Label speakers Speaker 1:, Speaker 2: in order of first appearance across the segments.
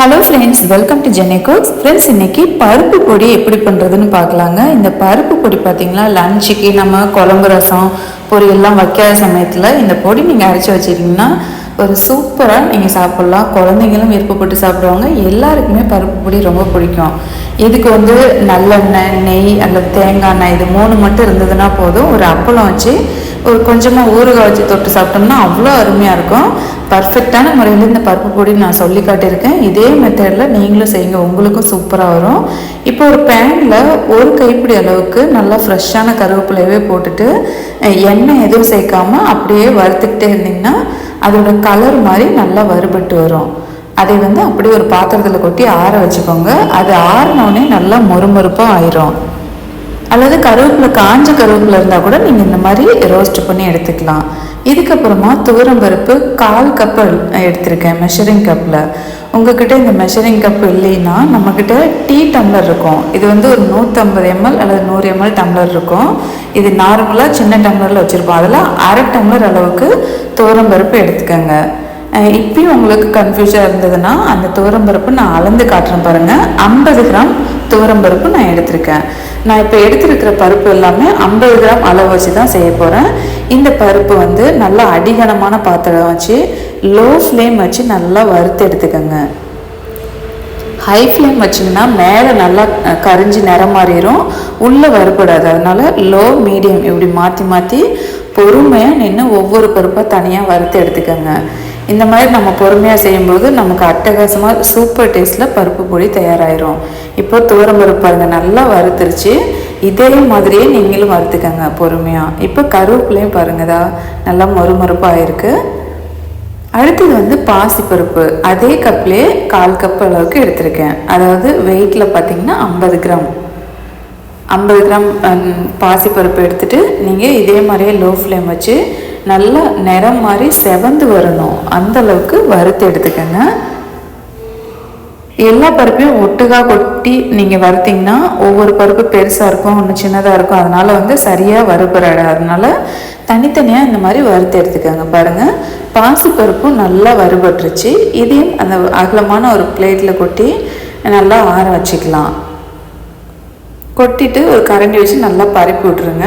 Speaker 1: Hello friends welcome to Jeni cooks friends இன்னைக்கு பருப்பு பொடி எப்படி பண்ணுறதுன்னு பார்க்கலாங்க. இந்த பருப்பு பொடி பார்த்திங்கன்னா லஞ்சுக்கு நம்ம குழம்பு ரசம் பொரியெல்லாம் வைக்காத சமயத்தில் இந்த பொடி நீங்கள் அரைச்சி வச்சிட்டிங்கன்னா ஒரு சூப்பராக நீங்கள் சாப்பிட்லாம். குழந்தைங்களும் விருப்பப்பட்டு சாப்பிடுவாங்க. எல்லாருக்குமே பருப்பு பொடி ரொம்ப பிடிக்கும். இதுக்கு வந்து நல்லெண்ணெய் நெய் அல்லது தேங்காய் எண்ணெய் இது மூணு மட்டும் இருந்ததுன்னா போதும். ஒரு அப்பளம் வச்சு ஒரு கொஞ்சமாக ஊறுகாய் வச்சு தொட்டு சாப்பிட்டோம்னா அவ்வளோ அருமையாக இருக்கும். பர்ஃபெக்டான முறையில் இந்த பருப்பு பொடி நான் சொல்லி காட்டியிருக்கேன். இதே மெத்தடில் நீங்களும் செய்யுங்க. உங்களுக்கும் சூப்பராக வரும். இப்போ ஒரு பேனில் ஒரு கைப்பிடி அளவுக்கு நல்லா ஃப்ரெஷ்ஷான கருவேப்பிலையவே போட்டுட்டு எண்ணெய் எதுவும் சேர்க்காம அப்படியே வறுத்துக்கிட்டே இருந்தீங்கன்னா அதோட கலர் மாதிரி நல்லா வறுபட்டு வரும். அதை வந்து அப்படியே ஒரு பாத்திரத்தில் கொட்டி ஆற வச்சுக்கோங்க. அது ஆறினோடனே நல்லா மொறுமொறுப்பாக ஆயிரும். அல்லது கருவேப்பிலை காஞ்ச கருவேப்பிலை இருந்தால் கூட நீங்கள் இந்த மாதிரி ரோஸ்ட் பண்ணி எடுத்துக்கலாம். இதுக்கப்புறமா துவரம் பருப்பு கால் கப் எடுத்திருக்கேன் மெஷரிங் கப்பில் உங்ககிட்ட இந்த மெஷரிங் கப் இல்லைன்னா நம்மக்கிட்ட டீ டம்ளர் இருக்கும். இது வந்து ஒரு நூற்றம்பது எம்எல் அல்லது நூறு எம்எல் டம்ளர் இருக்கும். இது நார்மலாக சின்ன டம்ளரில் வச்சுருப்போம். அதில் அரை டம்ளர் அளவுக்கு துவரம் பருப்பு எடுத்துக்கோங்க. இப்பயும் உங்களுக்கு கன்ஃபியூஷன் இருந்ததுன்னா அந்த துவரம் பருப்பு நான் அளந்து காட்டுறேன் பாருங்கள் ஐம்பது கிராம் துவரம் பருப்பு நான் எடுத்திருக்கேன். நான் இப்போ எடுத்திருக்கிற பருப்பு எல்லாமே ஐம்பது கிராம் அளவு வச்சு தான் செய்ய போகிறேன் இந்த பருப்பு வந்து நல்லா அடிகனமான பாத்திரம் வச்சு லோ ஃப்ளேம் வச்சு நல்லா வறுத்து எடுத்துக்கோங்க. ஹை ஃப்ளேம் வச்சிங்கன்னா மேலே நல்லா கரிஞ்சி கரிஞ்சு நிறம் மாறிடும் உள்ளே வறுபடாது அதனால் லோ மீடியம் இப்படி மாற்றி மாற்றி பொறுமையாக நின்று ஒவ்வொரு பருப்பாக தனியாக வறுத்து எடுத்துக்கோங்க. இந்த மாதிரி நம்ம பொறுமையாக செய்யும்போது நமக்கு அட்டகாசமாக சூப்பர் டேஸ்ட்டில் பருப்பு பொடி தயாராகிரும் இப்போ துவரம் பருப்பு பாருங்கள் நல்லா வறுத்துருச்சு. இதே மாதிரியே நீங்களும் வறுத்துக்கங்க பொறுமையாக இப்போ கருவேப்பிலையும் பாருங்கதா நல்லா மொறுமொறுப்பாக இருக்குது அடுத்தது வந்து பாசிப்பருப்பு. அதே கப்லேயே கால் கப் அளவுக்கு எடுத்திருக்கேன். அதாவது வெயிட்டில் பார்த்தீங்கன்னா ஐம்பது கிராம். ஐம்பது கிராம் பாசிப்பருப்பு எடுத்துகிட்டு நீங்கள் இதே மாதிரியே லோ ஃப்ளேம் வச்சு நல்லா நிறம் மாதிரி செவந்து வரணும். அந்த அளவுக்கு வறுத்து எடுத்துக்கோங்க. எல்லா பருப்பையும் ஒட்டுக்கா கொட்டி நீங்கள் வறுத்தீங்கன்னா ஒவ்வொரு பருப்பு பெருசாக இருக்கும் ஒன்று சின்னதாக இருக்கும். அதனால் வந்து சரியாக வறுபடாது. அதனால் தனித்தனியாக இந்த மாதிரி வறுத்து எடுத்துக்கோங்க பாருங்கள் பாசிப்பருப்பும் நல்லா வறுபட்டுருச்சு. இதையும் அந்த அகலமான ஒரு பிளேட்டில் கொட்டி நல்லா ஆற வச்சுக்கலாம். கொட்டிட்டு ஒரு கரண்டி வச்சு நல்லா பரப்பி விட்ருங்க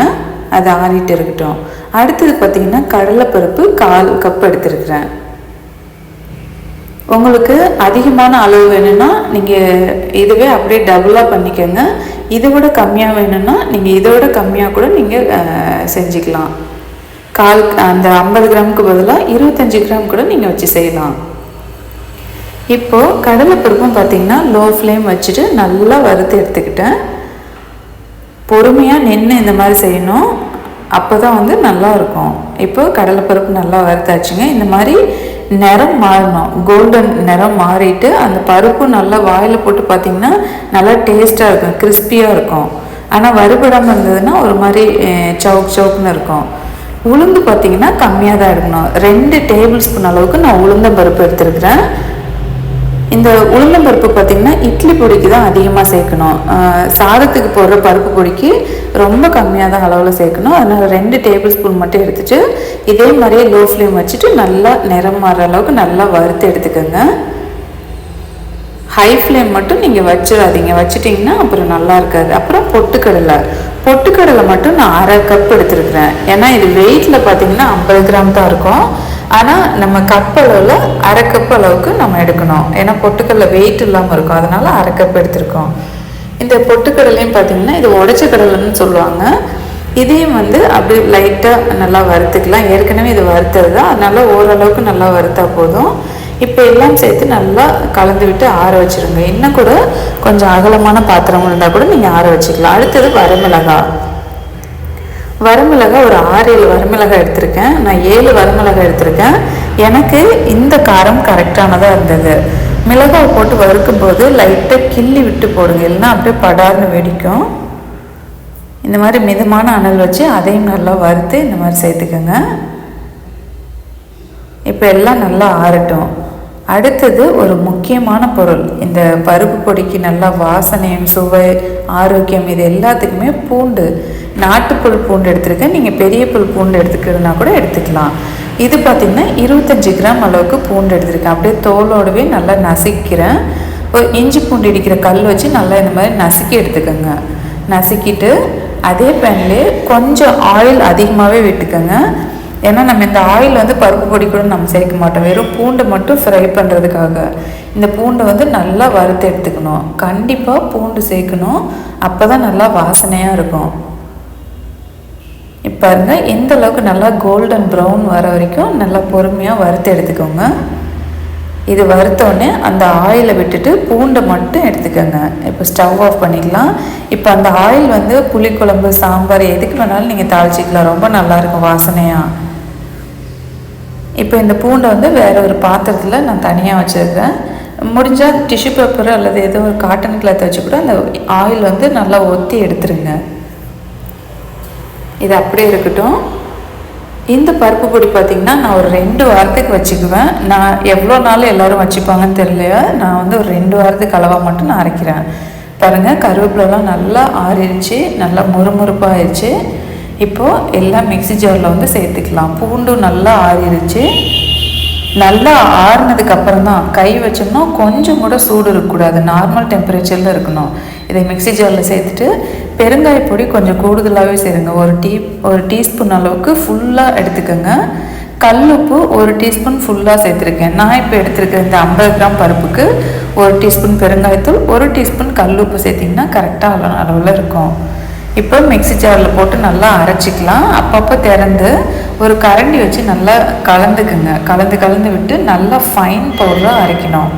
Speaker 1: அது ஆறிட்டு இருக்கட்டும். அடுத்தது பார்த்தீங்கன்னா கடலைப்பருப்பு கால் கப் எடுத்துருக்குறேன். உங்களுக்கு அதிகமான அளவு வேணும்னா நீங்கள் இதுவே அப்படியே டபுளாக பண்ணிக்கோங்க. இதை விட கம்மியாக வேணும்னா நீங்கள் இதோட கம்மியாக கூட நீங்கள் செஞ்சுக்கலாம். கால் அந்த ஐம்பது கிராமுக்கு பதிலாக இருபத்தஞ்சி கிராம் கூட நீங்கள் வச்சு செய்யலாம். இப்போது கடலைப்பருப்பும் பார்த்தீங்கன்னா லோ ஃப்ளேம் வச்சுட்டு நல்லா வறுத்து எடுத்துக்கிட்டேன். பொறுமையாக நின்று இந்த மாதிரி செய்யணும். அப்போ தான் வந்து நல்லா இருக்கும். இப்போ கடலைப்பருப்பு நல்லா வறுத்தாச்சுங்க. இந்த மாதிரி நிறம் மாறணும். கோல்டன் நிறம் மாறிட்டு அந்த பருப்பு நல்லா வாயில் போட்டு பார்த்தீங்கன்னா நல்லா டேஸ்ட்டாக இருக்கும். கிறிஸ்பியாக இருக்கும். ஆனால் வறுபடாமல் இருந்ததுன்னா ஒரு மாதிரி சவுக் சவுக்குன்னு இருக்கும். உளுந்து பார்த்தீங்கன்னா கம்மியாக தான் எடுக்கணும். ரெண்டு டேபிள் ஸ்பூன் அளவுக்கு நான் உளுந்த பருப்பு எடுத்துருக்கிறேன். இந்த உளுந்தம்பருப்பு பார்த்திங்கன்னா இட்லி பொடிக்கு தான் அதிகமாக சேர்க்கணும். சாதத்துக்கு போடுற பருப்பு பொடிக்கு ரொம்ப கம்மியாக தான் அளவில் சேர்க்கணும். அதனால் ரெண்டு டேபிள் ஸ்பூன் மட்டும் எடுத்துட்டு இதே மாதிரியே லோ ஃப்ளேம் வச்சுட்டு நல்லா நிறம் மாறுற அளவுக்கு நல்லா வறுத்து எடுத்துக்கோங்க. ஹை ஃப்ளேம் மட்டும் நீங்கள் வச்சிடாதீங்க. வச்சிட்டிங்கன்னா அப்புறம் நல்லா இருக்காது. அப்புறம் பொட்டுக்கடலை. பொட்டுக்கடலை மட்டும் நான் அரை கப் எடுத்துருக்குறேன். ஏன்னா இது வெயிட்டில் பார்த்தீங்கன்னா ஐம்பது கிராம் தான் இருக்கும். ஆனால் நம்ம கப்பளவில் அரை கப் அளவுக்கு நம்ம எடுக்கணும். ஏன்னா பொட்டுக்கடலை வெயிட் இல்லாமல் இருக்கும். அதனால் அரை கப் எடுத்திருக்கோம். இந்த பொட்டுக்கடலையும் பார்த்தீங்கன்னா இது உடச்ச கடலைன்னு சொல்லுவாங்க. இதையும் வந்து அப்படியே லைட்டாக நல்லா வறுத்துக்கலாம். ஏற்கனவே இது வறுத்தது தான் அதனால் ஓரளவுக்கு நல்லா வறுத்தா போதும். இப்போ எல்லாம் சேர்த்து நல்லா கலந்து விட்டு ஆற வச்சிருங்க. இன்னும் கூட கொஞ்சம் அகலமான பாத்திரம் இருந்தால் கூட நீங்கள் ஆற வச்சுக்கலாம். அடுத்தது வரமிளகாய். வரமிளகாய் ஒரு ஆறு ஏழு வரமிளகாய் எடுத்திருக்கேன். நான் ஏழு வரமிளகாய் எடுத்திருக்கேன். எனக்கு இந்த காரம் கரெக்டானதாக இருந்தது. மிளகாய் போட்டு வறுக்கும்போது லைட்டாக கிள்ளி விட்டு போடுங்க. இல்லைன்னா அப்படியே படார்னு வெடிக்கும். இந்த மாதிரி மிதமான அனல் வச்சு அதையும் நல்லா வறுத்து இந்த மாதிரி சேர்த்துக்கோங்க. இப்போ எல்லாம் நல்லா ஆறட்டும். அடுத்தது ஒரு முக்கியமான பொருள். இந்த பருப்பு பொடிக்கு நல்லா வாசனையும் சுவை ஆரோக்கியம் இது எல்லாத்துக்குமே பூண்டு நாட்டுப்புல் பூண்டு எடுத்துருக்கேன். நீங்கள் பெரிய புல் பூண்டு எடுத்துக்கிறதுனா கூட எடுத்துக்கலாம். இது பார்த்திங்கன்னா இருபத்தஞ்சி கிராம் அளவுக்கு பூண்டு எடுத்துருக்கேன். அப்படியே தோலோடவே நல்லா நசுக்கிறேன். ஒரு இஞ்சி பூண்டு இடிக்கிற கல் வச்சு நல்லா இந்த மாதிரி நசுக்கி எடுத்துக்கோங்க. நசுக்கிட்டு அதே பேன்லேயே கொஞ்சம் ஆயில் அதிகமாகவே விட்டுக்கோங்க. ஏன்னா நம்ம இந்த ஆயில் வந்து பருப்பு பொடி கூட நம்ம சேர்க்க மாட்டோம். வெறும் பூண்டை மட்டும் ஃப்ரை பண்ணுறதுக்காக இந்த பூண்டை வந்து நல்லா வறுத்து எடுத்துக்கணும். கண்டிப்பாக பூண்டு சேர்க்கணும். அப்போ தான் நல்லா வாசனையாக இருக்கும். இப்போ பாருங்க எந்த அளவுக்கு நல்லா கோல்டன் ப்ரௌன் வர வரைக்கும் நல்லா பொறுமையாக வறுத்து எடுத்துக்கோங்க. இது வறுத்தோடனே அந்த ஆயிலை விட்டுட்டு பூண்டை மட்டும் எடுத்துக்கோங்க. இப்போ ஸ்டவ் ஆஃப் பண்ணிக்கலாம். இப்போ அந்த ஆயில் வந்து புளிக்குழம்பு சாம்பார் எதுக்கு வேணாலும் நீங்கள் தாளிச்சிக்கலாம். ரொம்ப நல்லாயிருக்கும் வாசனையாக இப்போ இந்த பூண்டை வந்து வேறு ஒரு பாத்திரத்தில் நான் தனியாக வச்சுருக்கேன். முடிஞ்சால் டிஷ்யூ பேப்பர் அல்லது ஏதோ ஒரு காட்டன் கிளாத் வச்சு கூட அந்த ஆயில் வந்து நல்லா ஒத்தி எடுத்துருங்க. இது அப்படியே இருக்கட்டும். இந்த பருப்பு பொடி பார்த்திங்கன்னா நான் ஒரு ரெண்டு வாரத்துக்கு வச்சுக்குவேன். நான் எவ்வளோ நாள் எல்லோரும் வச்சுப்பாங்கன்னு தெரியல நான் வந்து ஒரு ரெண்டு வாரத்துக்கு அளவாக மட்டும் நான் அரைக்கிறேன். பாருங்கள் கருவேப்பிலலாம் நல்லா ஆறிடுச்சு நல்லா முறுமுறுப்பாகிடுச்சு இப்போது எல்லாம் மிக்சி ஜாரில் வந்து சேர்த்துக்கலாம். பூண்டும் நல்லா ஆறிடுச்சு. நல்லா ஆறுனதுக்கு அப்புறம் தான் கை வச்சோம்னா கொஞ்சம் கூட சூடு இருக்கக்கூடாது. நார்மல் டெம்பரேச்சரில் இருக்கணும். இதை மிக்சி ஜாரில் சேர்த்துட்டு பெருங்காய பொடி கொஞ்சம் கூடுதலாகவே சேருங்க. ஒரு டீ ஒரு டீஸ்பூன் அளவுக்கு ஃபுல்லாக எடுத்துக்கோங்க. கல்லுப்பு ஒரு டீஸ்பூன் ஃபுல்லாக சேர்த்துருக்கேன். நான் இப்போ எடுத்துருக்கேன் இந்த ஐம்பது கிராம் பருப்புக்கு ஒரு டீஸ்பூன் பெருங்காயத்தூள் ஒரு டீஸ்பூன் கல்லுப்பு சேர்த்திங்கன்னா கரெக்டாக அளவில் இருக்கும். இப்போ மிக்சி ஜாரில் போட்டு நல்லா அரைச்சிக்கலாம். அப்பப்போ திறந்து ஒரு கரண்டி வச்சு நல்லா கலந்துக்குங்க. கலந்து கலந்து விட்டு நல்லா ஃபைன் பவுடராக அரைக்கணும்.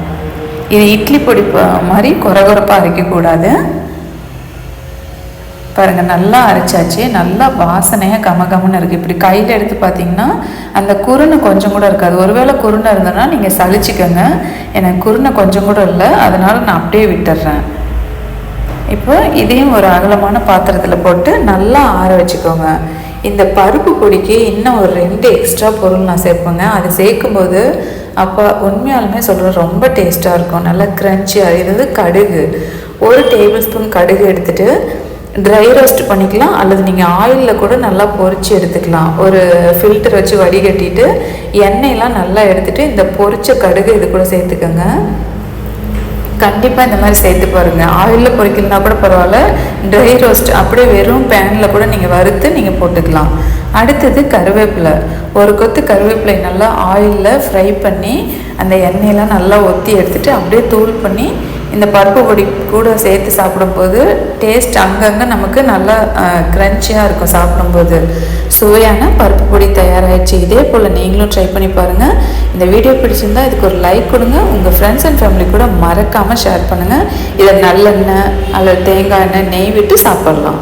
Speaker 1: இது இட்லி பொடி மாதிரி குறகுறப்பாக அரைக்கக்கூடாது. பாருங்கள் நல்லா அரைச்சாச்சு. நல்லா வாசனையாக கம கமன்னு இருக்குது இப்படி கையில் எடுத்து பார்த்தீங்கன்னா அந்த குருணை கொஞ்சம் கூட இருக்காது. ஒருவேளை குருணை இருந்ததுன்னா நீங்கள் சலிச்சிக்கோங்க. எனக்கு குருணை கொஞ்சம் கூட இல்லை. அதனால் நான் அப்படியே விட்டுடுறேன் இப்போ இதையும் ஒரு அகலமான பாத்திரத்தில் போட்டு நல்லா ஆற வச்சுக்கோங்க. இந்த பருப்பு பொடிக்கு இன்னும் ஒரு ரெண்டு எக்ஸ்ட்ரா பொருள் நான் சேர்ப்பேங்க. அது சேர்க்கும்போது அப்போ உண்மையாலுமே சொல்கிறேன் ரொம்ப டேஸ்ட்டாக இருக்கும். நல்லா க்ரன்ச்சியாக இது வந்து கடுகு. ஒரு டேபிள் ஸ்பூன் கடுகு எடுத்துகிட்டு ட்ரை ரோஸ்ட் பண்ணிக்கலாம். அல்லது நீங்கள் ஆயிலில் கூட நல்லா பொறிச்சு எடுத்துக்கலாம். ஒரு ஃபில்டர் வச்சு வடிகட்டிட்டு எண்ணெயெலாம் நல்லா எடுத்துகிட்டு இந்த பொறிச்ச கடுகு இது கூட சேர்த்துக்கோங்க. கண்டிப்பாக இந்த மாதிரி சேர்த்து பாருங்கள் ஆயிலில் பொறிக்கலனா கூட பரவாயில்ல. ட்ரை ரோஸ்ட் அப்படியே வெறும் பேனில் கூட நீங்கள் வறுத்து நீங்கள் போட்டுக்கலாம். அடுத்தது கருவேப்பிலை. ஒரு கொத்து கருவேப்பிலை நல்லா ஆயிலில் ஃப்ரை பண்ணி அந்த எண்ணெயெல்லாம் நல்லா ஒத்தி எடுத்துகிட்டு அப்படியே தூள் பண்ணி இந்த பருப்பு பொடி கூட சேர்த்து சாப்பிடும்போது டேஸ்ட் அங்கங்கே நமக்கு நல்லா க்ரன்ச்சியாக இருக்கும் சாப்பிடும்போது. சுவையான பருப்பு பொடி தயாராகிடுச்சு இதே போல் நீங்களும் ட்ரை பண்ணி பாருங்கள் இந்த வீடியோ பிடிச்சிருந்தா இதுக்கு ஒரு லைக் கொடுங்க. உங்கள் ஃப்ரெண்ட்ஸ் அண்ட் ஃபேமிலி கூட மறக்காமல் ஷேர் பண்ணுங்கள் இதை நல்லெண்ணெய் அல்லது தேங்காய் எண்ணெய் நெய் விட்டு சாப்பிட்லாம்.